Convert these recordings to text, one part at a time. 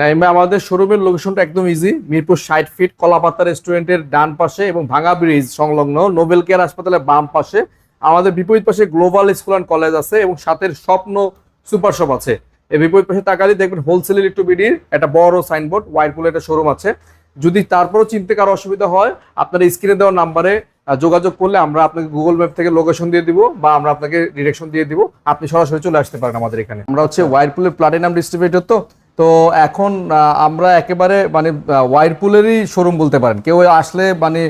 নাইমা, আমাদের শোরুমের লোকেশনটা একদম ইজি মিরপুর ষাট ফিট কলাপাতা রেস্টুরেন্টের ডান পাশে এবং ভাঙা ব্রিজ সংলগ্ন নোবেল কেয়ার হাসপাতালের বাম পাশে। আমাদের বিপরীত পাশে গ্লোবাল স্কুল অ্যান্ড কলেজ আছে এবং সাথের স্বপ্ন সুপার শপ আছে। এই বিপরীত পাশে তাকালে দেখবেন হোলসেল ইলেকট্রোবিডির একটা বড় সাইনবোর্ড হোয়াইটপুলের একটা শোরুম আছে। যদি তারপরও চিনতে কারও অসুবিধা হয়, আপনার স্ক্রিনে দেওয়া নাম্বারে যোগাযোগ করলে আমরা আপনাকে গুগল ম্যাপ থেকে লোকেশন দিয়ে দিব বা আমরা আপনাকে ডিরেকশন দিয়ে দিব। আপনি সরাসরি চলে আসতে পারেন আমাদের এখানে। আমরা হচ্ছে ওয়াইরপুলের প্লাটিনাম ডিস্ট্রিবিউটর তো। তো এখন আমরা একেবারে মানে ওয়াইরপুলেরই শোরুম বলতে পারেন। কেউ আসলে মানে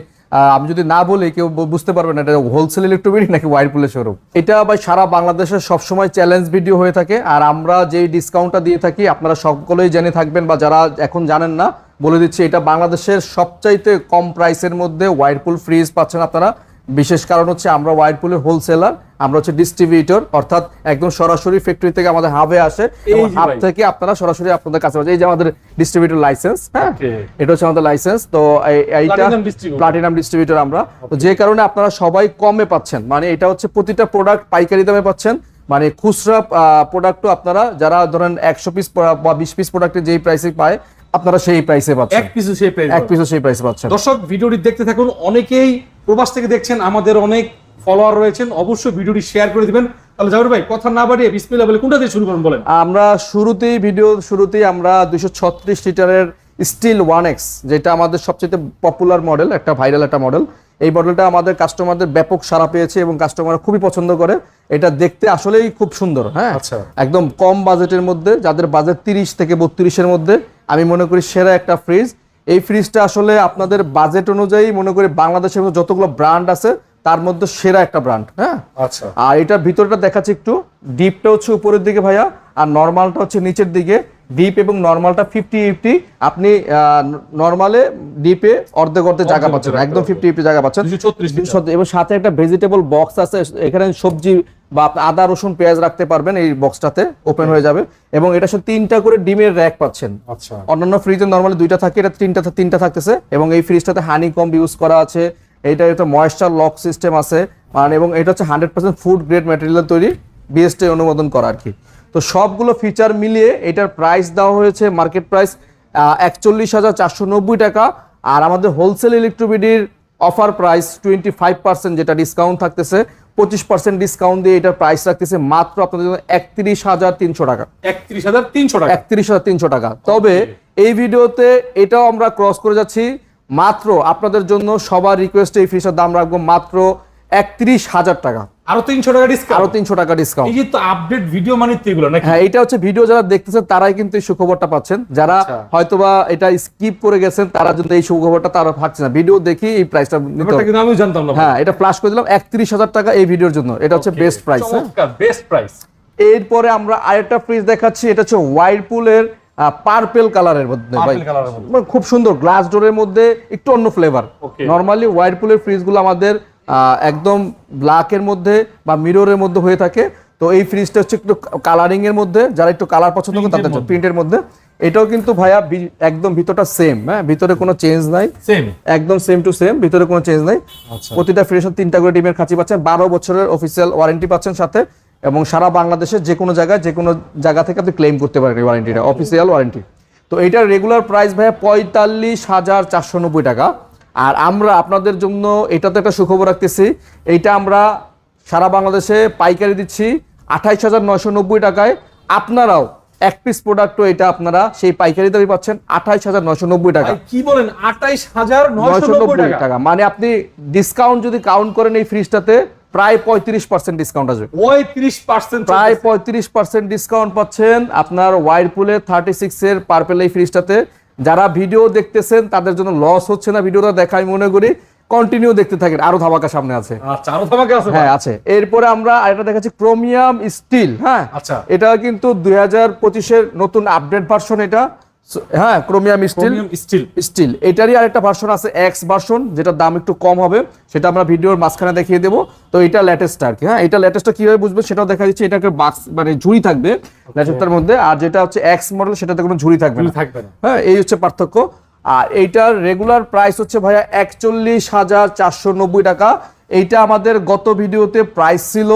আমি যদি না বলি, কেউ বুঝতে পারবেন না, এটা হোলসেল ইলেকট্রোবিডি নাকি ওয়াইরপুলের শোরুম এটা ভাই সারা বাংলাদেশের সবসময় চ্যালেঞ্জ ভিডিও হয়ে থাকে, আর আমরা যেই ডিসকাউন্টটা দিয়ে থাকি, আপনারা সকলেই জেনে থাকবেন, বা যারা এখন জানেন না, বলে দিচ্ছি, এটা বাংলাদেশের সবচাইতে কম প্রাইসের মধ্যে ওয়াইরপুল ফ্রিজ পাচ্ছেন আপনারা। বিশেষ কারণ হচ্ছে আমরা ওয়াইরপুলের হোলসেলার আমরা হচ্ছে ডিস্ট্রিবিউটর অর্থাৎ একদম সরাসরি ফ্যাক্টরি থেকে আমাদের হাবে আসে এবং হাব থেকে আপনারা সরাসরি আপনাদের কাছে এই যে আমাদের ডিস্ট্রিবিউটর লাইসেন্স হ্যাঁ? এটা হচ্ছে আমাদের লাইসেন্স তো এইটা প্লাটিনাম ডিস্ট্রিবিউটর আমরা। তো যে কারণে আপনারা সবাই কমে পাচ্ছেন। মানে এটা হচ্ছে প্রতিটা প্রোডাক্ট পাইকারি দামে পাচ্ছেন। মানে খুচরা প্রোডাক্টও আপনারা যারা ধরেন একশো পিস বা বিশ পিস প্রোডাক্টে যেই প্রাইসে পায় আপনারা সেই প্রাইসে পাচ্ছেন। এক পিসে সেই প্রাইস এক পিসও সেই প্রাইসে পাচ্ছেন। দর্শক ভিডিওটি দেখতে থাকুন। অনেকেই প্রবাস থেকে দেখছেন আমাদের অনেক ফলোয়ার রয়েছেন অবশ্যই ভিডিওটি শেয়ার করে দিবেন। তাহলে জাভের ভাই কথা না বাড়িয়ে বিসমিল্লাহ বলে কোনটা দিয়ে শুরু করুন বলেন? আমরা শুরুতেই ভিডিও শুরুতেই আমরা দুইশো ছত্রিশ লিটারের স্টিল ওয়ান এক্স যেটা আমাদের সবচেয়ে পপুলার মডেল একটা ভাইরাল একটা মডেল এই মডেলটা আমাদের কাস্টমারদের ব্যাপক সাড়া পেয়েছে এবং কাস্টমার খুবই পছন্দ করে। এটা দেখতে আসলেই খুব সুন্দর হ্যাঁ? আচ্ছা। একদম কম বাজেটের মধ্যে যাদের বাজেট তিরিশ থেকে বত্রিশের মধ্যে আমি মনে করি সেরা একটা ফ্রিজ এই ফ্রিজটা আসলে আপনাদের বাজেট অনুযায়ী মনে করি বাংলাদেশের মধ্যে যতগুলো ব্র্যান্ড আছে তার মধ্যে সেরা একটা ব্র্যান্ড হ্যাঁ? আচ্ছা। আর এটার ভিতরটা দেখাচ্ছি একটু। ডিপটা হচ্ছে উপরের দিকে ভাইয়া আর নর্মালটা হচ্ছে নিচের দিকে। ডিপ এবং নর্মালটা ফিফটি ফিফটি আপনি নর্মালে ডিপে অর্ধেক অর্ধেক জায়গা পাচ্ছেন একদম ফিফটি ফিফটি জায়গা পাচ্ছেন। 236 লিটার। সত্যি, এবং সাথে একটা ভেজিটেবল বক্স আছে এখানে সবজি বা আপনি আদা রসুন পেঁয়াজ রাখতে পারবেন এই বক্সটাতে ওপেন হয়ে যাবে। এবং এটা সাথে তিনটা করে ডিমের র্যাক পাচ্ছেন। আচ্ছা। অন্যান্য ফ্রিজে নর্মালি দুইটা থাকে এটা তিনটা তিনটা থাকতেছে। এবং এই ফ্রিজটাতে হানি কম ইউজ করা আছে। এইটা এটা ময়েশ্চার লক সিস্টেম আছে। মানে এবং এটা হচ্ছে hundred percent food grade material তৈরি বিএসটি অনুমোদন করা আর কি। তো সবগুলো ফিচার মিলিয়ে এটার প্রাইস দেওয়া হয়েছে মার্কেট প্রাইস একচল্লিশ হাজার চারশো নব্বই টাকা। আর আমাদের wholesale ইলেকট্রিবিডির offer price twenty five percent যেটা ডিসকাউন্ট থাকতেছে পঁচিশ পার্সেন্ট ডিসকাউন্ট দিয়ে এটার প্রাইস রাখতেছে মাত্র আপনাদের জন্য একত্রিশ হাজার তিনশো টাকা। একত্রিশ হাজার তিনশো টাকা? একত্রিশ হাজার তিনশো টাকা। তবে এই ভিডিওতে এটাও আমরা ক্রস করে যাচ্ছি। মাত্র আপনাদের জন্য সবার রিকোয়েস্টে এই ফ্রিজের দাম রাখব মাত্র একত্রিশ হাজার টাকা। আরও তিনশো টাকা আরও ডিসকাউন্ট তিনশো টাকা ডিসকাউন্ট এই তো আপডেট ভিডিও মানে এগুলো নাকি? হ্যাঁ এটা হচ্ছে ভিডিও যারা দেখতেছেন তারাই কিন্তু এই সুখবরটা পাচ্ছেন। যারা আচ্ছা। হয়তোবা এটা স্কিপ করে গেছেন তারা কিন্তু এই সুখবরটা তারা পাচ্ছে না। ভিডিও দেখি এই প্রাইসটা নিতে ব্যাপারটা হবে। কিন্তু আমিও জানতাম না হ্যাঁ এটা ফ্লাশ করে দিলাম একত্রিশ হাজার টাকা এই ভিডিওর জন্য। এটা হচ্ছে বেস্ট প্রাইস বেস্ট প্রাইস এরপরে আমরা আরেকটা ফ্রিজ দেখাচ্ছি এটা হচ্ছে ওয়াইরপুলের পার্পেল কালারের মধ্যে ভাই। মানে খুব সুন্দর গ্লাস ডোরের মধ্যে একটু অন্য ফ্লেভার. নর্মালি ওয়াইরপুলের ফ্রিজগুলো আমাদের আহ, একদম ব্ল্যাকের মধ্যে বা মিররের মধ্যে হয়ে থাকে। তো এই ফ্রিজটা হচ্ছে একটু কালারিং এর মধ্যে যারা একটু কালার পছন্দ করেন তাদের। প্রিন্টের মধ্যে। এটাও কিন্তু ভাইয়া একদম ভিতরটা সেম হ্যাঁ? ভিতরে কোনো চেঞ্জ নাই। সেম একদম সেম টু সেম ভিতরে কোনো চেঞ্জ নাই। আচ্ছা। প্রতিটা ফ্রিজের তিনটা করে ডিমের খাঁচি পাচ্ছেন বারো বছরের অফিসিয়াল ওয়ারেন্টি পাচ্ছেন সাথে। এবং সারা বাংলাদেশের যে কোনো জায়গায় যে কোনো জায়গা থেকে আপনি ক্লেম করতে পারেন ওয়ারেন্টিটা অফিসিয়াল ওয়ারেন্টি তো এটার রেগুলার প্রাইস ভাইয়া পঁয়তাল্লিশ হাজার চারশো নব্বই টাকা। আর আমরা আপনাদের জন্য এটাতে একটা সুখবর রাখতেছি। এইটা আমরা সারা বাংলাদেশে পাইকারি দিচ্ছি আঠাইশ হাজার নয়শো নব্বই টাকায়। আপনারাও এক পিস প্রোডাক্টও এটা আপনারা সেই পাইকারি দামে পাচ্ছেন আঠাইশ হাজার নয়শো নব্বই টাকা। কি বলেন? আঠাইশ হাজার নয়শো নব্বই টাকা। মানে আপনি ডিসকাউন্ট যদি কাউন্ট করেন এই ফ্রিজটাতে প্রায় পঁয়ত্রিশ পার্সেন্ট ডিসকাউন্ট আসবে। পঁয়ত্রিশ পার্সেন্ট প্রায় পঁয়ত্রিশ পার্সেন্ট ডিসকাউন্ট পাচ্ছেন আপনার ওয়াইরপুলের থার্টি সিক্স এর পার্পেল এই ফ্রিজটাতে যারা ভিডিও দেখতেছেন তাদের জন্য লস হচ্ছে না ভিডিওটা দেখা আমি মনে করি। কন্টিনিউ দেখতে থাকেন আরও ধামাকা সামনে আছে। আচ্ছা আরও আছে হ্যাঁ আছে। এরপরে আমরা আরেকটা দেখাচ্ছি ক্রোমিয়াম স্টিল হ্যাঁ? আচ্ছা। এটা কিন্তু দুই হাজার পঁচিশের নতুন আপডেট ভার্সন এটা। হ্যাঁ ক্রোমিয়াম স্টিল। স্টিল। স্টিল। এটারই আরেকটা ভার্সন আছে এক্স ভার্সন যেটার দাম একটু কম হবে। সেটা আমরা ভিডিওর মাঝখানে দেখিয়ে দেবো। তো এটা লেটেস্ট আর কি হ্যাঁ এটা লেটেস্টটা কীভাবে বুঝবে সেটাও দেখা দিচ্ছে। এটা একটা বাক্স মানে ঝুড়ি থাকবে লেটেস্টটার মধ্যে। আর যেটা হচ্ছে এক্স মডেল সেটাতে কোনো ঝুড়ি থাকবে না। থাকবে না। হ্যাঁ এই হচ্ছে পার্থক্য। আর এইটার রেগুলার প্রাইস হচ্ছে ভাইয়া একচল্লিশ হাজার চারশো নব্বই টাকা। এইটা আমাদের গত ভিডিওতে প্রাইস ছিল।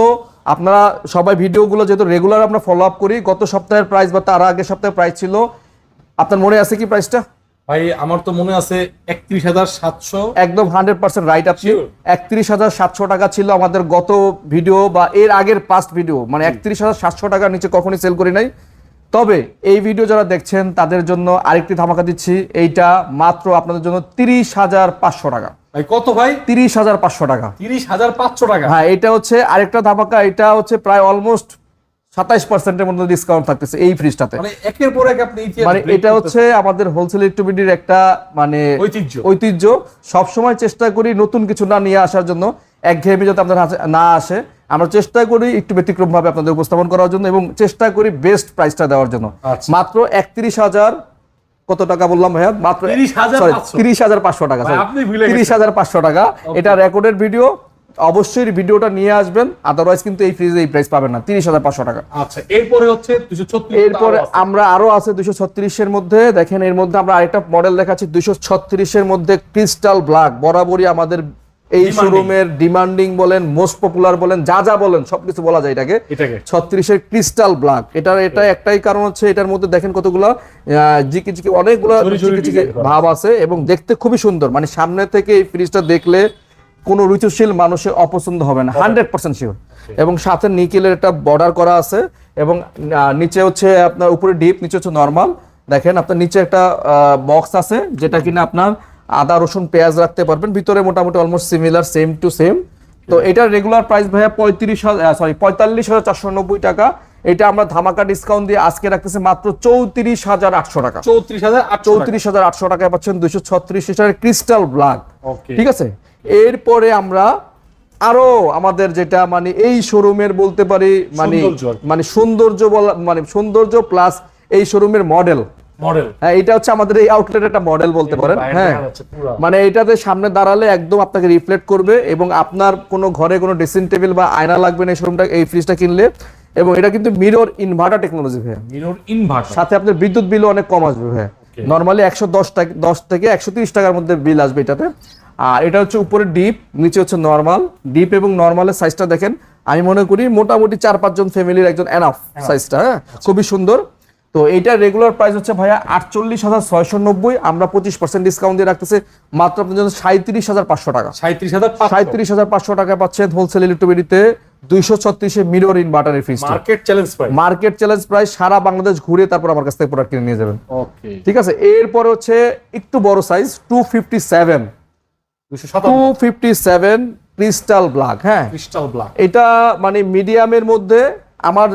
আপনারা সবাই ভিডিওগুলো যেহেতু রেগুলার আমরা ফলো আপ করি গত সপ্তাহের প্রাইস বা তার আগের সপ্তাহের প্রাইস ছিল আপনার মনে আছে কি প্রাইসটা ভাই আমার তো মনে আছে একত্রিশ হাজার সাতশো। একদম হান্ড্রেড পার্সেন্ট রাইট আপনি. একত্রিশ হাজার সাতশো টাকা ছিল আমাদের গত ভিডিও বা এর আগের পাস্ট ভিডিও মানে একত্রিশ হাজার সাতশো টাকার নিচে কখনই সেল করি নাই। তবে এই ভিডিও যারা দেখছেন তাদের জন্য আরেকটি ধামাকা দিচ্ছি। এইটা মাত্র আপনাদের জন্য তিরিশ হাজার পাঁচশো টাকা। ভাই কত ভাই? তিরিশ হাজার পাঁচশো টাকা। তিরিশ হাজার পাঁচশো টাকা। হ্যাঁ এটা হচ্ছে আরেকটা ধামাকা। এটা হচ্ছে প্রায় অলমোস্ট সাতাইশ পার্সেন্টের মধ্যে ডিসকাউন্ট থাকতেছে এই ফ্রিজটাতে মানে একের পর এক আপনি মানে এটা হচ্ছে আমাদের হোলসেল ইলেকট্রিবিটির একটা মানে ঐতিহ্য। ঐতিহ্য। সবসময় চেষ্টা করি নতুন কিছু না নিয়ে আসার জন্য একঘেয়েমি যাতে আপনার না আসে। আমরা চেষ্টা করি একটু ব্যতিক্রম ভাবে আপনাদের উপস্থাপন করার জন্য এবং চেষ্টা করি বেস্ট প্রাইসটা দেওয়ার জন্য। আচ্ছা। মাত্র একত্রিশ হাজার কত টাকা বললাম ভাইয়া? মাত্র 30,500 তিরিশ হাজার পাঁচশো টাকা। তিরিশ হাজার পাঁচশো টাকা। এটা রেকর্ডের ভিডিও অবশ্যই ভিডিওটা নিয়ে আসবেন আদারওয়াইজ কিন্তু এই ফ্রিজে এই প্রাইস পাবেন না তিরিশ হাজার পাঁচশো টাকা। আচ্ছা এরপরে হচ্ছে দুশো এরপরে আমরা আরও আছে দুইশো ছত্রিশের মধ্যে দেখেন এর মধ্যে আমরা আরেকটা মডেল দেখাচ্ছি দুইশো ছত্রিশের মধ্যে ক্রিস্টাল ব্ল্যাক বরাবরই আমাদের এই শোরুমের ডিমান্ডিং বলেন মোস্ট পপুলার বলেন যা যা বলেন সবকিছু বলা যায় এটাকে। ছত্রিশের ক্রিস্টাল ব্ল্যাক এটার এটা একটাই কারণ হচ্ছে এটার মধ্যে দেখেন কতগুলো জিকি জিকি অনেকগুলো জিকি জিকি ভাব আছে এবং দেখতে খুবই সুন্দর মানে সামনে থেকে এই ফ্রিজটা দেখলে কোনো রুচিশীল মানুষের অপছন্দ হবে না হান্ড্রেড পার্সেন্ট শিওর এবং সাথে নিকেলের একটা বর্ডার করা আছে এবং নিচে হচ্ছে আপনার উপরে ডিপ নিচে হচ্ছে নর্মাল দেখেন আপনার নিচে একটা বক্স আছে যেটা কিনা আপনার আদা রসুন পেঁয়াজ রাখতে পারবেন। ভিতরে মোটামুটি almost similar same to same তো এটার রেগুলার প্রাইস ভাইয়া পঁয়ত্রিশ হাজার সরি পঁয়তাল্লিশ হাজার চারশো নব্বই টাকা। এটা আমরা ধামাকা ডিসকাউন্ট দিয়ে আজকে রাখতেছি মাত্র চৌত্রিশ হাজার আটশো টাকা। চৌত্রিশ হাজার চৌত্রিশ হাজার আটশো টাকায় পাচ্ছেন দুইশো ছত্রিশ লিটারের ক্রিস্টাল ব্ল্যাক ঠিক আছে? এরপরে আমরা আরও আমাদের যেটা মানে এই শোরুমের বলতে পারি মানে মানে সৌন্দর্য বলা মানে সৌন্দর্য প্লাস এই শোরুমের মডেল মডেল হ্যাঁ এটা হচ্ছে আমাদের এই আউটলেটের একটা মডেল বলতে পারেন। হ্যাঁ। মানে এটাতে সামনে দাঁড়ালে একদম আপনাকে রিফ্লেক্ট করবে এবং আপনার কোনো ঘরে কোনো ড্রেসিং টেবিল বা আয়না লাগবে না এই শোরুমটা এই ফ্রিজটা কিনলে। এবং এটা কিন্তু মিরর ইনভার্টার টেকনোলজি ভাইয়া। মিরর ইনভার্টার সাথে আপনার বিদ্যুৎ বিলও অনেক কম আসবে হ্যাঁ নর্মালি একশো দশ টাকা দশ থেকে একশো তিরিশ টাকার মধ্যে বিল আসবে এটাতে। আর এটা হচ্ছে উপরে ডিপ নিচে হচ্ছে নর্মাল ডিপ এবং নর্মালের সাইজটা দেখেন আমি মনে করি মোটামুটি চার পাঁচজন ফ্যামিলির একজন এনাফ সাইজটা হ্যাঁ? খুবই সুন্দর। তো এইটা রেগুলার প্রাইস হচ্ছে ভাইয়া আটচল্লিশ হাজার ছয়শো নব্বই আমরা পঁচিশ পার্সেন্ট ডিসকাউন্ট দিয়ে রাখতেছে মাত্র আপনার জন্য সাঁত্রিশ হাজার পাঁচশো টাকা। সাঁত্রিশ হাজার সাঁত্রিশ হাজার পাঁচশো টাকা পাচ্ছেন হোলসেল ইলেকট্রিবিটিতে দুইশো ছত্রিশে মিরর ইনভার্টারের ফ্রিজটা market challenge price market challenge প্রায় সারা বাংলাদেশ ঘুরে তারপর আমার কাছ থেকে প্রোডাক্ট কিনে নিয়ে যাবেন। ওকে ঠিক আছে? এরপরে হচ্ছে একটু বড় সাইজ টু ফিফটি সেভেন দুশো টু সাতান্ন ফিফটি সেভেন ক্রিস্টাল ব্ল্যাক হ্যাঁ। ক্রিস্টাল ব্ল্যাক এটা মানে মিডিয়ামের মধ্যে আমার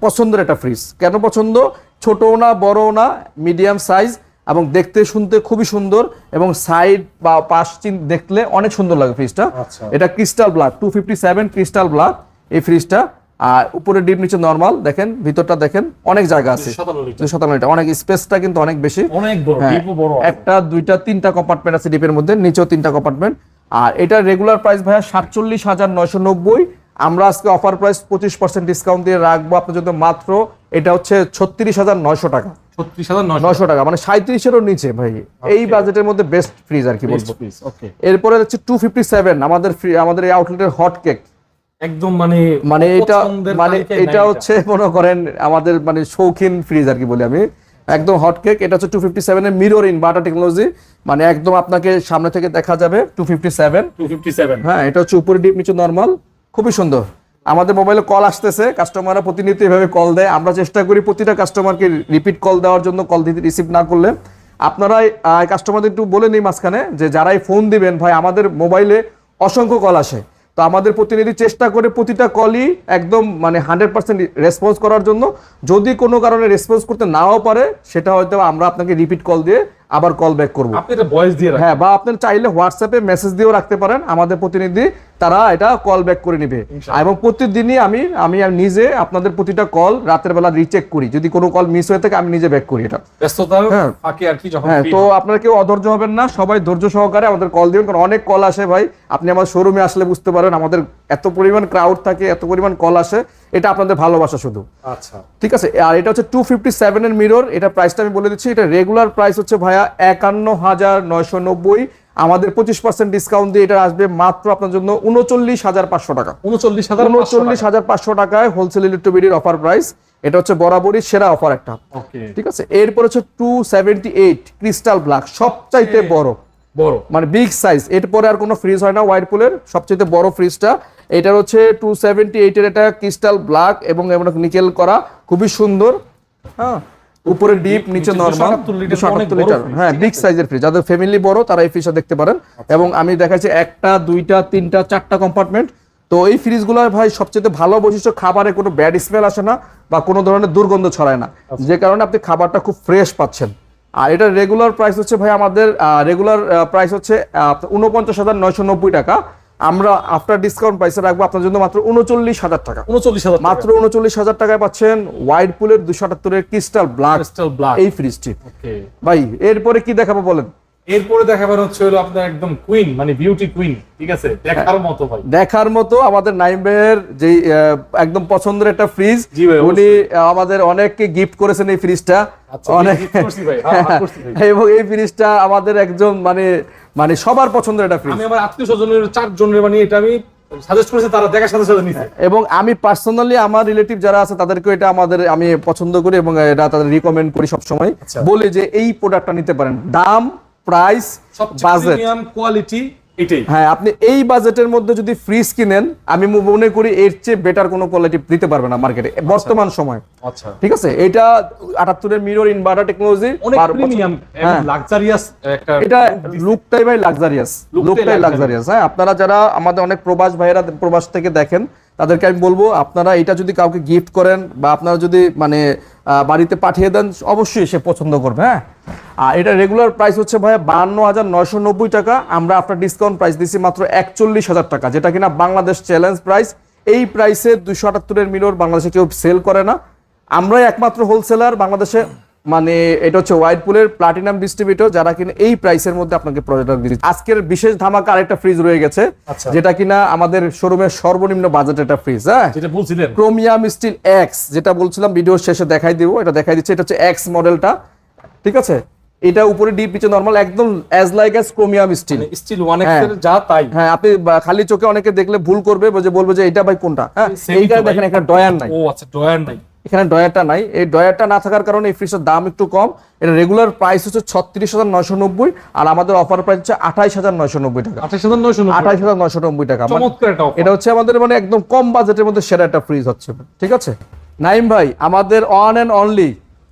পছন্দের একটা ফ্রিজ কেন পছন্দ? ছোটও না বড়ও না মিডিয়াম সাইজ এবং দেখতে শুনতে খুবই সুন্দর এবং সাইড বা পাশ দেখলে অনেক সুন্দর লাগে ফ্রিজটা আচ্ছা। এটা crystal black two fifty seven crystal black এই ফ্রিজটা আর উপরে ডিপ নিচে নর্মাল দেখেন ভিতরটা দেখেন অনেক জায়গা আছে। সাতান্ন লিটার। অনেক স্পেসটা কিন্তু অনেক বেশি। অনেক বড় হ্যাঁ, একটা দুইটা তিনটা কম্পার্টমেন্ট আছে ডিপের মধ্যে নিচেও তিনটা কম্পার্টমেন্ট আর এটা রেগুলার প্রাইস ভাইয়া সাতচল্লিশ হাজার নয়শো নব্বই। আমরা আজকে অফার প্রাইস পঁচিশ পার্সেন্ট ডিসকাউন্ট দিয়ে রাখব আপনার জন্য মাত্র এটা হচ্ছে ছত্রিশ হাজার নয়শো টাকা। ছত্রিশ হাজার নয়শো টাকা। মানে সাঁত্রিশেরও নিচে ভাই। এই বাজেটের মধ্যে বেস্ট ফ্রিজ আর কি বলব। এরপরে হচ্ছে টু ফিফটি সেভেন আমাদের আমাদের এই আউটলেটের হট কেক একদম মানে মানে এটা মানে এটা হচ্ছে মনে করেন আমাদের মানে শৌখিন ফ্রিজ আর কি বলি আমি। একদম হট কেক এটা হচ্ছে টু ফিফটি সেভেনের মিরর ইনভার্টার টেকনোলজি মানে একদম আপনাকে সামনে থেকে দেখা যাবে two fifty seven two fifty seven হ্যাঁ এটা হচ্ছে উপরে ডিপ নিচে নর্মাল খুবই সুন্দর। আমাদের মোবাইলে কল আসতেছে কাস্টমাররা প্রতিনিয়ত এভাবে কল দেয়। আমরা চেষ্টা করি প্রতিটা কাস্টমারকে রিপিট কল দেওয়ার জন্য কল দিতে রিসিভ না করলে। আপনারা কাস্টমারদের একটু বলে নিই মাঝখানে যে যারাই ফোন দিবেন ভাই আমাদের মোবাইলে অসংখ্য কল আসে। তো আমাদের প্রতিনিধি চেষ্টা করে প্রতিটা কলই একদম মানে হান্ড্রেড পার্সেন্ট রেসপন্স করার জন্য। যদি কোনো কারণে রেসপন্স করতে নাও পারে, সেটা হয়তো আমরা আপনাকে রিপিট কল দিয়ে আবার কল ব্যাক করব। আপনি এটা ভয়েস দিয়ে হ্যাঁ বা আপনি চাইলে হোয়াটসঅ্যাপে মেসেজ দিয়েও রাখতে পারেন। আমাদের প্রতিনিধি তারা এটা কল ব্যাক করে নিবে। এবং প্রতিদিনই আমি আমি নিজে আপনাদের প্রতিটা কল রাতের বেলা রিচেক করি। যদি কোনো কল মিস হয়ে থাকে আমি নিজে ব্যাক করি এটা। হ্যাঁ। হ্যাঁ তো। আপনারা কেউ অধৈর্য হবেন না। সবাই ধৈর্য সহকারে আমাদের কল দিবেন। কারণ অনেক কল আসে ভাই। আপনি আমার শোরুমে আসলে বুঝতে পারেন আমাদের এত পরিমাণ ক্রাউড থাকে এত পরিমাণ কল আসে। এটা আপনাদের ভালোবাসা শুধু। আচ্ছা। ঠিক আছে? আর এটা হচ্ছে টু ফিফটি সেভেনের মিরর এটা প্রাইসটা আমি বলে দিচ্ছি এটা রেগুলার প্রাইস হচ্ছে ভাইয়া একান্ন হাজার নয়শো নব্বই। আমাদের পঁচিশ পার্সেন্ট ডিসকাউন্ট দিয়ে এটা আসবে মাত্র আপনার জন্য উনচল্লিশ হাজার পাঁচশো টাকা। উনচল্লিশ হাজার উনচল্লিশ হাজার পাঁচশো টাকায় হোলসেল ইলেকট্রোবিডির অফার প্রাইস এটা হচ্ছে বরাবরই সেরা অফার একটা। ঠিক আছে? এরপর হচ্ছে two seventy eight crystal black সবচাইতে বড়। বড়। মানে বিগ সাইজ এরপরে আর কোনো ফ্রিজ হয় না। ওয়াইরপুলের সবচেয়ে বড় ফ্রিজটা এটার হচ্ছে টু সেভেন্টি এইটের এটা ক্রিস্টাল ব্ল্যাক এবং নিকেল করা। খুবই সুন্দর। হ্যাঁ? উপরে ডিপ নিচে নর্মাল লিটার, হ্যাঁ বিগ সাইজের ফ্রিজ যাদের ফ্যামিলি বড় তারা এই ফ্রিজটা দেখতে পারেন। এবং আমি দেখাচ্ছি একটা দুইটা তিনটা চারটা কম্পার্টমেন্ট তো এই ফ্রিজগুলোর ভাই সবচেয়ে ভালো বৈশিষ্ট্য খাবারে কোনো ব্যাড স্মেল আসে না বা কোনো ধরনের দুর্গন্ধ ছড়ায় না। যে কারণে আপনি খাবারটা খুব ফ্রেশ পাচ্ছেন। আর এটা রেগুলার প্রাইস হচ্ছে ভাই আমাদের রেগুলার প্রাইস হচ্ছে উনপঞ্চাশ হাজার নয়শো নব্বই টাকা। আমরা আফটার ডিসকাউন্ট প্রাইসে রাখব আপনার জন্য মাত্র উনচল্লিশ হাজার টাকা। উনচল্লিশ হাজার মাত্র উনচল্লিশ হাজার টাকায় পাচ্ছেন ওয়াইড পুলের দুশো আটাত্তরের ক্রিস্টাল ব্ল্যাক ক্রিস্টাল ব্ল্যাক এই ফ্রিজটি ভাই এরপরে কি দেখাবো বলেন? এরপরে দেখাবার হচ্ছে হলো আপনার একদম কুইন মানে বিউটি কুইন ঠিক আছে? দেখার মতো ভাই। দেখার মতো আমাদের নাইম ভাইয়ের যে একদম পছন্দের একটা ফ্রিজ উনি আমাদের অনেককে গিফট করেছেন এই ফ্রিজটা আচ্ছা, অনেক হ্যাঁ, হ্যাঁ। এবং এই ফ্রিজটা আমাদের একজন মানে মানে সবার পছন্দের একটা ফ্রিজ আমি আমার আত্মীয় স্বজনের চার জনের মানে এটা আমি সাজেস্ট করেছি তারা দেখার সাথে সাথে নিছে। এবং আমি পার্সোনালি আমার রিলেটিভ যারা আছে তাদেরকে এটা আমাদের আমি পছন্দ করি এবং এটা তাদের রিকমেন্ড করি সবসময়। আচ্ছা। বলি যে এই প্রোডাক্টটা নিতে পারেন। দাম প্রাইস বাজেট প্রিমিয়াম কোয়ালিটি এটাই। হ্যাঁ আপনি এই বাজেটের মধ্যে যদি ফ্রিজ কিনেন আমি মনে করি এর চেয়ে বেটার কোনো কোয়ালিটি দিতে পারবে না মার্কেটে বর্তমান সময়। আচ্ছা। ঠিক আছে? এটা আটাত্তরের মিরর ইনভার্টার টেকনোলজি অনেক প্রিমিয়াম এবং হ্যাঁ। লাক্সারিয়াস একটা এটা লুকটাই ভাই লাক্সারিয়াস লুকটাই লাক্সারিয়াস হ্যাঁ। আপনারা যারা আমাদের অনেক প্রবাস ভাইয়েরা প্রবাস থেকে দেখেন তাদেরকে আমি বলব, আপনারা এটা যদি কাউকে গিফট করেন বা আপনারা যদি মানে বাড়িতে পাঠিয়ে দেন, অবশ্যই সে পছন্দ করবে হ্যাঁ? আর এটা রেগুলার প্রাইস হচ্ছে ভাইয়া বাহান্ন হাজার নয়শো নব্বই টাকা। আমরা আপনার ডিসকাউন্ট প্রাইস দিচ্ছি মাত্র একচল্লিশ হাজার টাকা, যেটা কিনা বাংলাদেশ চ্যালেঞ্জ প্রাইস এই প্রাইসে দুশো আটাত্তরের মিলোর বাংলাদেশে কেউ সেল করে না। আমরাই একমাত্র হোলসেলার বাংলাদেশে। মানে এটা হচ্ছে হোয়াইট পুলের প্লাটিনাম ডিস্ট্রিবিউটর যারা কিনা এই প্রাইসের মধ্যে আপনাকে প্রোডাক্ট দিচ্ছে। আজকের বিশেষ ধামাকা আরেকটা ফ্রিজ রয়ে গেছে আচ্ছা। যেটা কিনা আমাদের শোরুমের সর্বনিম্ন বাজেট একটা ফ্রিজ হ্যাঁ? যেটা বলছিলেন। ক্রোমিয়াম স্টিল এক্স যেটা বলছিলাম ভিডিওর শেষে দেখাই দিব এটা দেখাই দিচ্ছে এটা হচ্ছে এক্স মডেলটা ঠিক আছে? এটা উপরে ডিপ নিচে নরমাল একদম as like as chromium steel steel one X. এর যা তাই। হ্যাঁ আপনি খালি চোখে অনেকে দেখলে ভুল করবে যে বলবে যে এটা ভাই কোনটা? হ্যাঁ এইটা দেখেন একটা ডয়ার নাই। ও আচ্ছা ডয়ার নাই। এখানে ডয়ারটা নাই। এই ডয়ারটা না থাকার কারণে এই ফ্রিজের দাম একটু কম। এটা রেগুলার প্রাইস হচ্ছে ছত্রিশ হাজার নয়শো নব্বই আর আমাদের অফার প্রাইস হচ্ছে আঠাইশ হাজার নয়শো নব্বই টাকা। আঠাশ হাজার নয়শো আঠাইশ হাজার নয়শো নব্বই টাকা। মানে। এটা হচ্ছে আমাদের মানে একদম কম বাজেটের মধ্যে সেরা একটা ফ্রিজ হচ্ছে। ঠিক আছে? নাইম ভাই আমাদের অন অ্যান্ড অনলি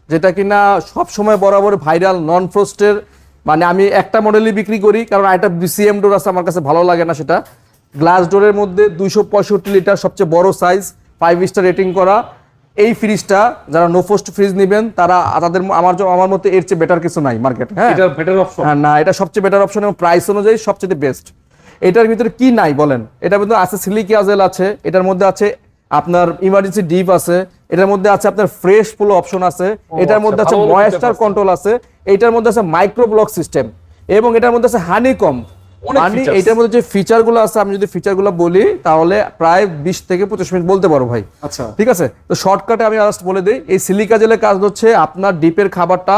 যেটা কিনা সব সময় বরাবর ভাইরাল নন ফ্রোস্টের মানে আমি একটা মডেলই বিক্রি করি কারণ একটা বিসিএম ডোর আছে আমার কাছে ভালো লাগে না সেটা। গ্লাস ডোরের মধ্যে দুইশো পঁয়ষট্টি লিটার সবচেয়ে বড় সাইজ ফাইভ স্টার রেটিং করা। এই ফ্রিজটা যারা নোফোস্ট ফ্রিজ নেবেন তারা তাদের আমার আমার মতে এর চেয়ে বেটার কিছু নাই মার্কেট হ্যাঁ? এটা বেটার অপশন হ্যাঁ না এটা সবচেয়ে বেটার অপশন এবং প্রাইস অনুযায়ী সবচেয়ে বেস্ট এটার ভিতরে কি নাই বলেন? এটার ভিতরে আছে সিলিকি আজেল আছে এটার মধ্যে আছে আপনার ইমার্জেন্সি ডিপ আছে এটার মধ্যে আছে আপনার ফ্রেশ ফুল অপশন আছে এটার মধ্যে আছে ময়েস্টার কন্ট্রোল আছে এটার মধ্যে আছে মাইক্রো ব্লক সিস্টেম এবং এটার মধ্যে আছে হানিকম মানে এটার মধ্যে যে ফিচারগুলো আছে আমি যদি ফিচারগুলো বলি তাহলে প্রায় বিশ থেকে পঁচিশ মিনিট বলতে পারো ভাই। আচ্ছা। ঠিক আছে? তো শর্টকাটে আমি জাস্ট বলে দিই এই সিলিকা জেলের কাজ হচ্ছে আপনার ডিপের খাবারটা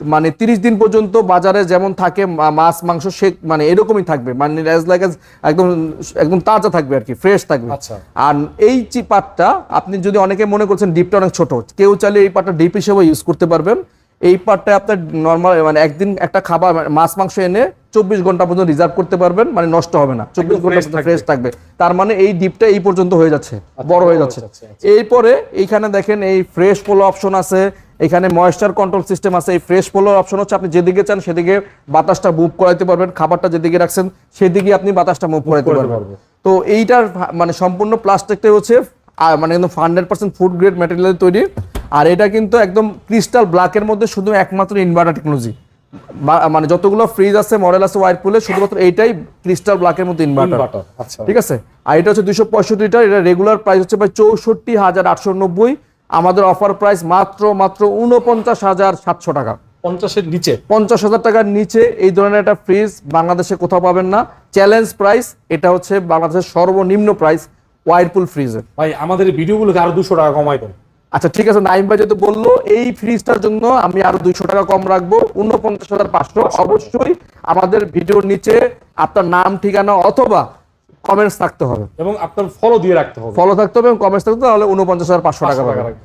মানে তিরিশ দিন পর্যন্ত বাজারে যেমন থাকে মাছ মাংস সে মানে এরকমই থাকবে। মানে অ্যাজ লাইক একদম একদম তাজা থাকবে আর কি ফ্রেশ থাকবে। আচ্ছা। আর এই পাটটা আপনি যদি অনেকে মনে করছেন ডিপটা অনেক ছোট কেউ চাইলে এই পাটটা ডিপ হিসেবে ইউজ করতে পারবেন। এই পাটটা আপনার নর্মাল মানে একদিন একটা খাবার মানে মাছ মাংস এনে চব্বিশ ঘণ্টা পর্যন্ত রিজার্ভ করতে পারবেন মানে নষ্ট হবে না। চব্বিশ ঘণ্টা ফ্রেশ থাকবে। তার মানে এই ডিপটা এই পর্যন্ত হয়ে যাচ্ছে বড় হয়ে যাচ্ছে। আচ্ছা, এরপরে এইখানে দেখেন এই ফ্রেশ পোলো অপশন আছে এখানে ময়েশ্চার কন্ট্রোল সিস্টেম আছে এই ফ্রেশ পোলোর অপশন হচ্ছে আপনি যেদিকে চান সেদিকে বাতাসটা মুভ করাইতে পারবেন খাবারটা যেদিকে রাখছেন সেদিকে আপনি বাতাসটা মুভ করাইতে পারবেন। তো এইটার মানে সম্পূর্ণ প্লাস্টিকটাই হচ্ছে আহ, মানে একদম hundred percent food grade material তৈরি। আর এটা কিন্তু একদম ক্রিস্টাল ব্ল্যাকের মধ্যে শুধু একমাত্র ইনভার্টার টেকনোলজি মানে যতগুলো ফ্রিজ আছে মডেল আছে ওয়াইরপুলে শুধুমাত্র এইটাই ক্রিস্টাল ব্ল্যাকের মধ্যে ইনভার্টার আচ্ছা। ঠিক আছে? আর এটা হচ্ছে দুশো পঁয়ষট্টি লিটার এটা রেগুলার প্রাইস হচ্ছে ভাই চৌষট্টি হাজার আটশো নব্বই। আমাদের অফার প্রাইস মাত্র মাত্র উনপঞ্চাশ হাজার সাতশো টাকা। পঞ্চাশের নিচে? পঞ্চাশ হাজার টাকার নিচে এই ধরনের একটা ফ্রিজ বাংলাদেশে কোথাও পাবেন না। চ্যালেঞ্জ প্রাইস এটা হচ্ছে বাংলাদেশের সর্বনিম্ন প্রাইস ওয়াইরপুল ফ্রিজের ভাই আমাদের ভিডিও ভিডিওগুলোকে আরও দুশো টাকা কমাই দেন। আচ্ছা ঠিক আছে নাইম ভাই যেহেতু বলল এই ফ্রিজটার জন্য আমি আরও দুইশো টাকা কম রাখব উনপঞ্চাশ হাজার পাঁচশো। অবশ্যই আমাদের ভিডিওর নিচে আপনার নাম ঠিকানা অথবা কমেন্টস থাকতে হবে। এবং আপনার ফলো দিয়ে রাখতে হবে। ফলো থাকতে হবে এবং কমেন্টস থাকতে হবে তাহলে উনপঞ্চাশ হাজার পাঁচশো টাকা।